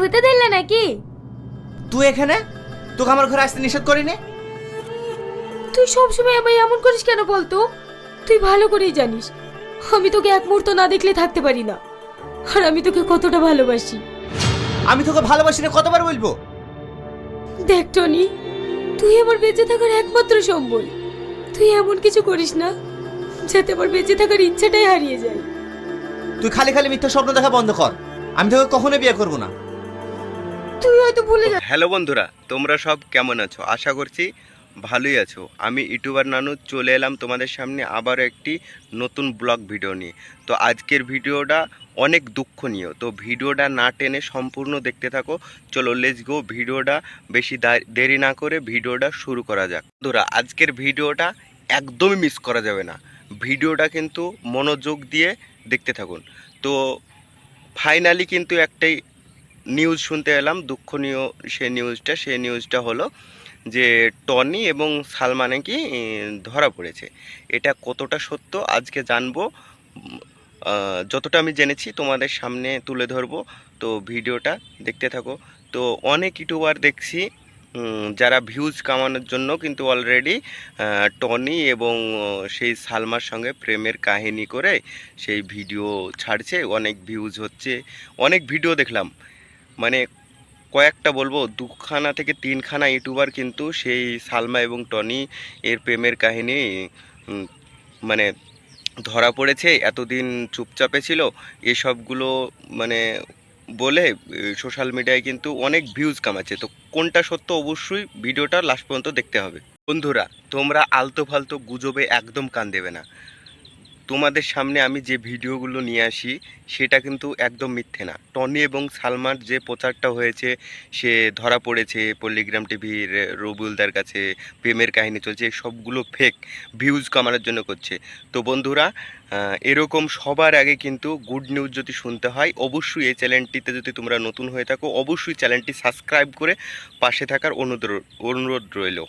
ভূতে দিলে নাকি? তুই এখানে? তোকে আমার ঘরে আসতে নিষেধ করিনি? তুই সবসময় আমায় এমন করিস কেন বলতো? তুই ভালো করেই জানিস আমি তোকে এক মুহূর্ত না দেখলে থাকতে পারি না। আর আমি তোকে কতটা ভালোবাসি। আমি তোকে ভালোবাসি না কতবার বলব? দেখ টনি তুই আমার বেঁচে থাকার একমাত্র সম্বল। তুই এমন কিছু করিস না যাতে আমার বেঁচে থাকার ইচ্ছাটাই হারিয়ে যায়। তুই খালি খালি মিথ্যা স্বপ্ন দেখা বন্ধ কর। আমি তোকে কখনো বিয়ে করব না। হ্যালো বন্ধুরা, তোমরা সব কেমন আছো? আশা করছি ভালোই আছো। আমি ইউটিউবার নানু, চলে এলাম তোমাদের সামনে আবারও একটি নতুন ব্লগ ভিডিও নিয়ে। তো আজকের ভিডিওটা অনেক দুঃখনীয়। তো ভিডিওটা না টেনে সম্পূর্ণ দেখতে থাকো। চলো লেজ গো ভিডিওটা বেশি দেরি না করে ভিডিওটা শুরু করা যাক। বন্ধুরা, আজকের ভিডিওটা একদমই মিস করা যাবে না। ভিডিওটা কিন্তু মনোযোগ দিয়ে দেখতে থাকুন। তো ফাইনালি কিন্তু একটাই নিউজ শুনতে এলাম, দুঃখনীয় সে নিউজটা সে নিউজটা হলো যে টনি এবং সালমানে কি ধরা পড়েছে। এটা কতটা সত্য আজকে জানব। যতটা আমি জেনেছি তোমাদের সামনে তুলে ধরবো। তো ভিডিওটা দেখতে থাকো। তো অনেক ইউটিউবার দেখছি যারা ভিউজ কামানোর জন্য কিন্তু অলরেডি টনি এবং সেই সালমার সঙ্গে প্রেমের কাহিনী করে সেই ভিডিও ছাড়ছে। অনেক ভিউজ হচ্ছে। অনেক ভিডিও দেখলাম। মানে কয়েকটা বলব, দুখানা থেকে তিনখানা ইউটিউবার কিন্তু সেই সালমা এবং টনি এর প্রেমের কাহিনী মানে ধরা পড়েছে, এতদিন চুপচাপে ছিল। এসবগুলো মানে বলে সোশ্যাল মিডিয়ায় কিন্তু অনেক ভিউজ কামাচ্ছে। তো কোনটা সত্য অবশ্যই ভিডিওটা লাস্ট পর্যন্ত দেখতে হবে। বন্ধুরা, তোমরা আলতো ফালতো গুজবে একদম কান দেবে না। তোমাদের সামনে আমি যে ভিডিওগুলো নিয়ে আসি, সেটা কিন্তু একদম মিথ্যে না। টনি এবং সালমার যে প্রচারটা হয়েছে, সে ধরা পড়েছে পল্লিগ্রাম টিভির রবিউলদার কাছে, প্রেমের কাহিনী চলছে, সবগুলো ফেক ভিউজ কামানোর জন্য করছে। তো বন্ধুরা এরকম সবার আগে কিন্তু গুড নিউজ যদি শুনতে হয়, অবশ্যই এই চ্যানেলটিতে যদি তোমরা নতুন হয়ে থাকো, অবশ্যই চ্যানেলটি সাবস্ক্রাইব করে পাশে থাকার অনুরোধ অনুরোধ রইল।